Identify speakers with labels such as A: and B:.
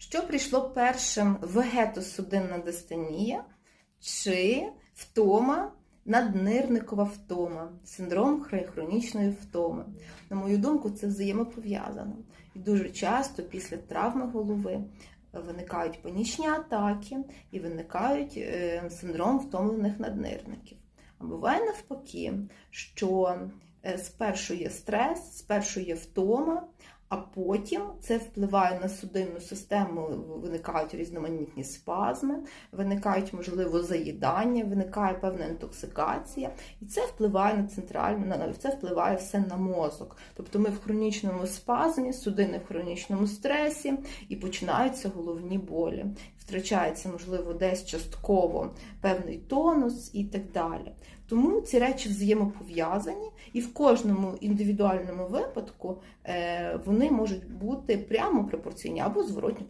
A: Що прийшло першим вегетосудинна дистонія чи втома, наднирникова втома, синдром хронічної втоми? На мою думку, це взаємопов'язано. І дуже часто після травми голови виникають панічні атаки і виникають е, синдром втомлених наднирників. А буває навпаки, що е, спершу є стрес, спершу є втома, а потім це впливає на судинну систему, виникають різноманітні спазми, виникають, можливо, заїдання, виникає певна інтоксикація, і це впливає на центральну, на це впливає все на мозок. Тобто ми в хронічному спазмі, судини в хронічному стресі, і починаються головні болі. Втрачається, можливо, десь частково певний тонус і так далі. Тому ці речі взаємопов'язані, і в кожному індивідуальному випадку е, вони можуть бути прямо пропорційні або зворотні